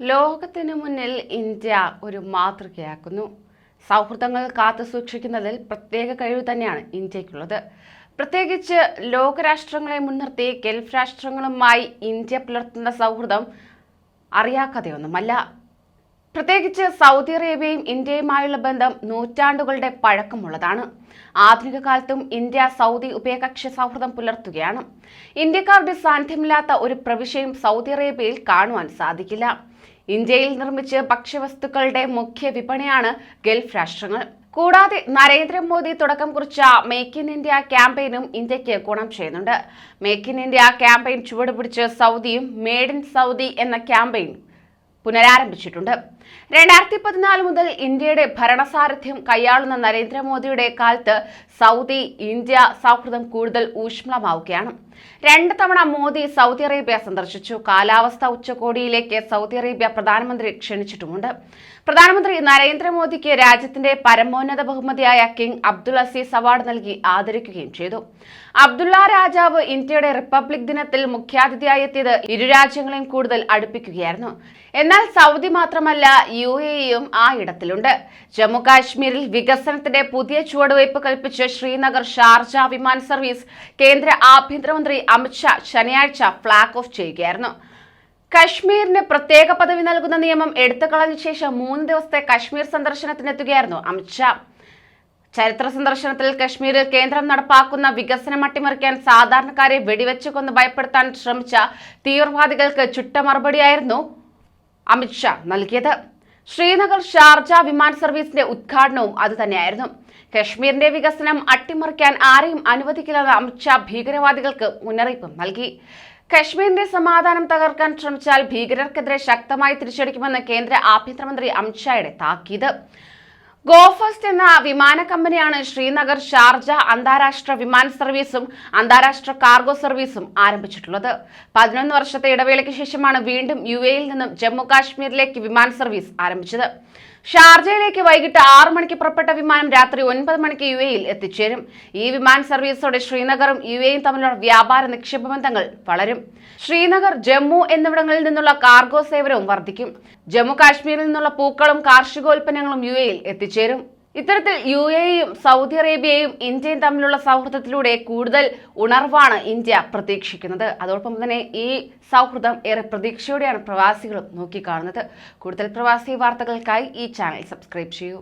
ലോകത്തിനു മുന്നിൽ ഇന്ത്യ ഒരു മാതൃകയാക്കുന്നു. സൗഹൃദങ്ങൾ കാത്തു സൂക്ഷിക്കുന്നതിൽ പ്രത്യേക കഴിവ് തന്നെയാണ് ഇന്ത്യക്കുള്ളത് പ്രത്യേകിച്ച് ലോകരാഷ്ട്രങ്ങളെ മുൻനിർത്തി ഗൾഫ് രാഷ്ട്രങ്ങളുമായി ഇന്ത്യ പുലർത്തുന്ന സൗഹൃദം അറിയാക്കഥയൊന്നുമല്ല പ്രത്യേകിച്ച് സൗദി അറേബ്യയും ഇന്ത്യയുമായുള്ള ബന്ധം നൂറ്റാണ്ടുകളുടെ പഴക്കമുള്ളതാണ്. ആധുനിക കാലത്തും ഇന്ത്യ സൗദി ഉഭയകക്ഷി സൗഹൃദം പുലർത്തുകയാണ്. ഇന്ത്യക്കാരുടെ സാന്നിധ്യമില്ലാത്ത ഒരു പ്രവിശ്യയും സൗദി അറേബ്യയിൽ കാണുവാൻ സാധിക്കില്ല. ഇന്ത്യയിൽ നിർമ്മിച്ച് ഭക്ഷ്യവസ്തുക്കളുടെ മുഖ്യ വിപണിയാണ് ഗൾഫ് രാഷ്ട്രങ്ങൾ. കൂടാതെ നരേന്ദ്രമോദി തുടക്കം കുറിച്ച മേക്ക് ഇൻ ഇന്ത്യ ക്യാമ്പയിനും ഇന്ത്യയ്ക്ക് ഗുണം ചെയ്യുന്നുണ്ട്. മേക്ക് ഇൻ ഇന്ത്യ ക്യാമ്പയിൻ ചുവടുപിടിച്ച് സൗദിയും മേഡ് ഇൻ സൗദി എന്ന ക്യാമ്പയിൻ പുനരാരംഭിച്ചിട്ടുണ്ട്. രണ്ടായിരത്തി പതിനാല് മുതൽ ഇന്ത്യയുടെ ഭരണസാരഥ്യം കൈയാളുന്ന നരേന്ദ്രമോദിയുടെ കാലത്ത് സൗദി ഇന്ത്യ സൗഹൃദം കൂടുതൽ ഊഷ്മളമാവുകയാണ്. രണ്ട് തവണ മോദി സൗദി അറേബ്യ സന്ദർശിച്ചു. കാലാവസ്ഥ ഉച്ചകോടിയിലേക്ക് സൗദി അറേബ്യ പ്രധാനമന്ത്രി ക്ഷണിച്ചിട്ടുമുണ്ട്. പ്രധാനമന്ത്രി നരേന്ദ്രമോദിക്ക് രാജ്യത്തിന്റെ പരമോന്നത ബഹുമതിയായ കിങ് അബ്ദുൾ അസീസ് അവാർഡ് നൽകി ആദരിക്കുകയും ചെയ്തു. അബ്ദുള്ള രാജാവ് ഇന്ത്യയുടെ റിപ്പബ്ലിക് ദിനത്തിൽ മുഖ്യാതിഥിയായി എത്തിയത് ഇരു രാജ്യങ്ങളെയും കൂടുതൽ അടുപ്പിക്കുകയായിരുന്നു. എന്നാൽ സൗദി മാത്രമല്ല യു എയും ആ ഇടത്തിലുണ്ട്. ജമ്മു കാശ്മീരിൽ വികസനത്തിന്റെ പുതിയ ചുവടുവയ്പ് കൽപ്പിച്ച് ശ്രീനഗർ ഷാർജ വിമാന സർവീസ് കേന്ദ്ര ആഭ്യന്തരമന്ത്രി അമിത്ഷാ ശനിയാഴ്ച ഫ്ളാഗ് ഓഫ് ചെയ്യുകയായിരുന്നു. കശ്മീരിന് പ്രത്യേക പദവി നൽകുന്ന നിയമം എടുത്തു കളഞ്ഞ ശേഷം മൂന്ന് ദിവസത്തെ കശ്മീർ സന്ദർശനത്തിനെത്തുകയായിരുന്നു അമിത്ഷാ ചരിത്ര സന്ദർശനത്തിൽ കശ്മീരിൽ കേന്ദ്രം നടപ്പാക്കുന്ന വികസനം അട്ടിമറിക്കാൻ സാധാരണക്കാരെ വെടിവെച്ച് കൊന്ന് ഭയപ്പെടുത്താൻ ശ്രമിച്ച തീവ്രവാദികൾക്ക് ചുട്ട മറുപടിയായിരുന്നു അമിത്ഷാ നൽകിയത്. ശ്രീനഗർ ഷാർജ വിമാന സർവീസിന്റെ ഉദ്ഘാടനവും അതുതന്നെയായിരുന്നു കശ്മീരിന്റെ വികസനം അട്ടിമറിക്കാൻ ആരെയും അനുവദിക്കില്ലെന്ന് അമിത്ഷാ ഭീകരവാദികൾക്ക് മുന്നറിയിപ്പ് നൽകി. കശ്മീരിന്റെ സമാധാനം തകർക്കാൻ ശ്രമിച്ചാൽ ഭീകരർക്കെതിരെ ശക്തമായി തിരിച്ചടിക്കുമെന്ന് കേന്ദ്ര ആഭ്യന്തരമന്ത്രി അമിത്ഷായുടെ താക്കീത്. ഗോഫസ്റ്റ് എന്ന വിമാന കമ്പനിയാണ് ശ്രീനഗർ ഷാർജ അന്താരാഷ്ട്ര വിമാന സർവീസും അന്താരാഷ്ട്ര കാർഗോ സർവീസും ആരംഭിച്ചിട്ടുള്ളത്. പതിനൊന്ന് വർഷത്തെ ഇടവേളയ്ക്ക് ശേഷമാണ് വീണ്ടും യു എയിൽ നിന്നും ജമ്മു കാശ്മീരിലേക്ക് വിമാന സർവീസ് ആരംഭിച്ചത്. ഷാർജയിലേക്ക് വൈകിട്ട് ആറു മണിക്ക് പുറപ്പെട്ട വിമാനം രാത്രി ഒൻപത് മണിക്ക് യു എയിൽ എത്തിച്ചേരും. ഈ വിമാന സർവീസോടെ ശ്രീനഗറും യു എയും തമ്മിലുള്ള വ്യാപാര നിക്ഷേപ ബന്ധങ്ങൾ വളരും. ശ്രീനഗർ ജമ്മു എന്നിവിടങ്ങളിൽ നിന്നുള്ള കാർഗോ സേവനവും വർദ്ധിക്കും. ജമ്മു കാശ്മീരിൽ നിന്നുള്ള പൂക്കളും കാർഷികോൽപ്പന്നങ്ങളും യു എയിൽ എത്തിച്ചേരും. ഇത്തരത്തിൽ യു എയും സൗദി അറേബ്യയും ഇന്ത്യയും തമ്മിലുള്ള സൗഹൃദത്തിലൂടെ കൂടുതൽ ഉണർവാണ് ഇന്ത്യ പ്രതീക്ഷിക്കുന്നത്. അതോടൊപ്പം തന്നെ ഈ സൗഹൃദം ഏറെ പ്രതീക്ഷയോടെയാണ് പ്രവാസികളും നോക്കിക്കാണുന്നത്. കൂടുതൽ പ്രവാസി വാർത്തകൾക്കായി ഈ ചാനൽ സബ്സ്ക്രൈബ് ചെയ്യൂ.